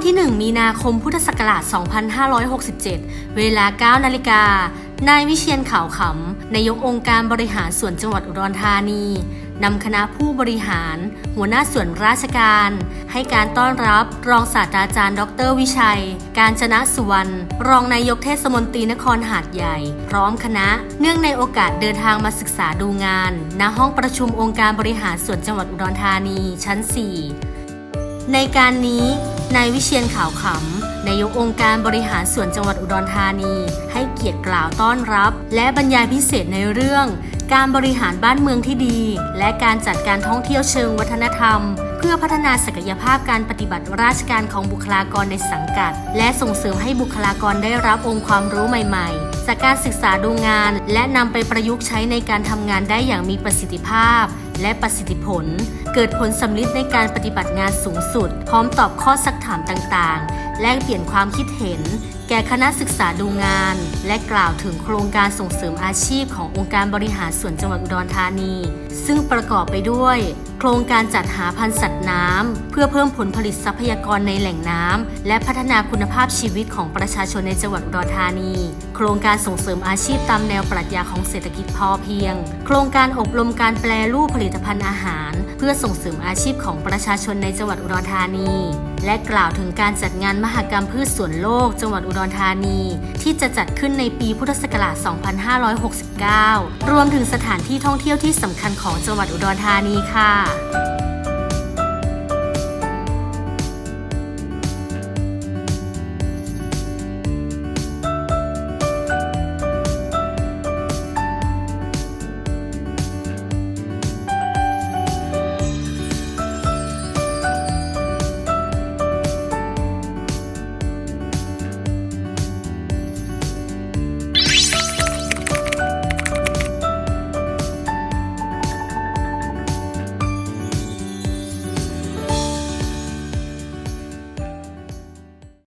วันที่ 1 มีนาคมพุทธศักราช 2567 เวลา 9 นาฬิกา นายวิเชียนขาวขำนายกองค์การบริหารส่วนจังหวัดอุดรธานีนำคณะผู้บริหาร หัวหน้าส่วนราชการ ให้การต้อนรับรองศาสตราจารย์ ดร วิชัย การจนะสุวรรณรองนายกเทศมนตรีนครหาดใหญ่ พร้อมคณะ เนื่องในโอกาสเดินทางมาศึกษาดูงาน ณห้องประชุมองค์การบริหารส่วนจังหวัดอุดรธานีชั้น 4 ในการนี้ นายวิเชียนขาวขำนายกองค์การบริหารส่วนจังหวัดอุดรธานี ให้เกียรติกล่าวต้อนรับ และบรรยายพิเศษในเรื่อง การบริหารบ้านเมืองที่ดี และการจัดการท่องเที่ยวเชิงวัฒนธรรม เพื่อพัฒนาศักยภาพการปฏิบัติราชการของบุคลากรในสังกัด และส่งเสริมให้บุคลากรได้รับองค์ความรู้ใหม่ๆ จากการศึกษาดูงาน และนำไปประยุกต์ใช้ในการทำงานได้อย่างมีประสิทธิภาพ และประสิทธิผล เกิดผลสำลิดในการปฏิบัติงานสูงสุด พร้อมตอบข้อสักถามต่างๆ แลกเปลี่ยนความคิดเห็น แก่คณะศึกษาดูงาน และกล่าวถึงโครงการส่งเสริมอาชีพขององค์การบริหารส่วนจังหวัดอุดรธานี ซึ่งประกอบไปด้วย โครงการจัดหาพันธุ์สัตว์น้ำเพื่อเพิ่มผลผลิตทรัพยากรในแหล่งน้ำและพัฒนาคุณภาพชีวิตของประชาชนในจังหวัดอุดรธานี โครงการส่งเสริมอาชีพตามแนวปรัชญาของเศรษฐกิจพอเพียง โครงการอบรมการแปลรูปผลิตตภัณฑ์อาหาร เพื่อส่งเสริมอาชีพของประชาชนในจังหวัดอุดรธานี และกล่าวถึงการจัดงานมหกรรมพืชสวนโลกจังหวัดอุดรธานี ที่จะจัดขึ้นในปีพุทธศักราช 2569 รวมถึงสถานที่ท่องเที่ยวที่สำคัญของจังหวัดอุดรธานีค่ะ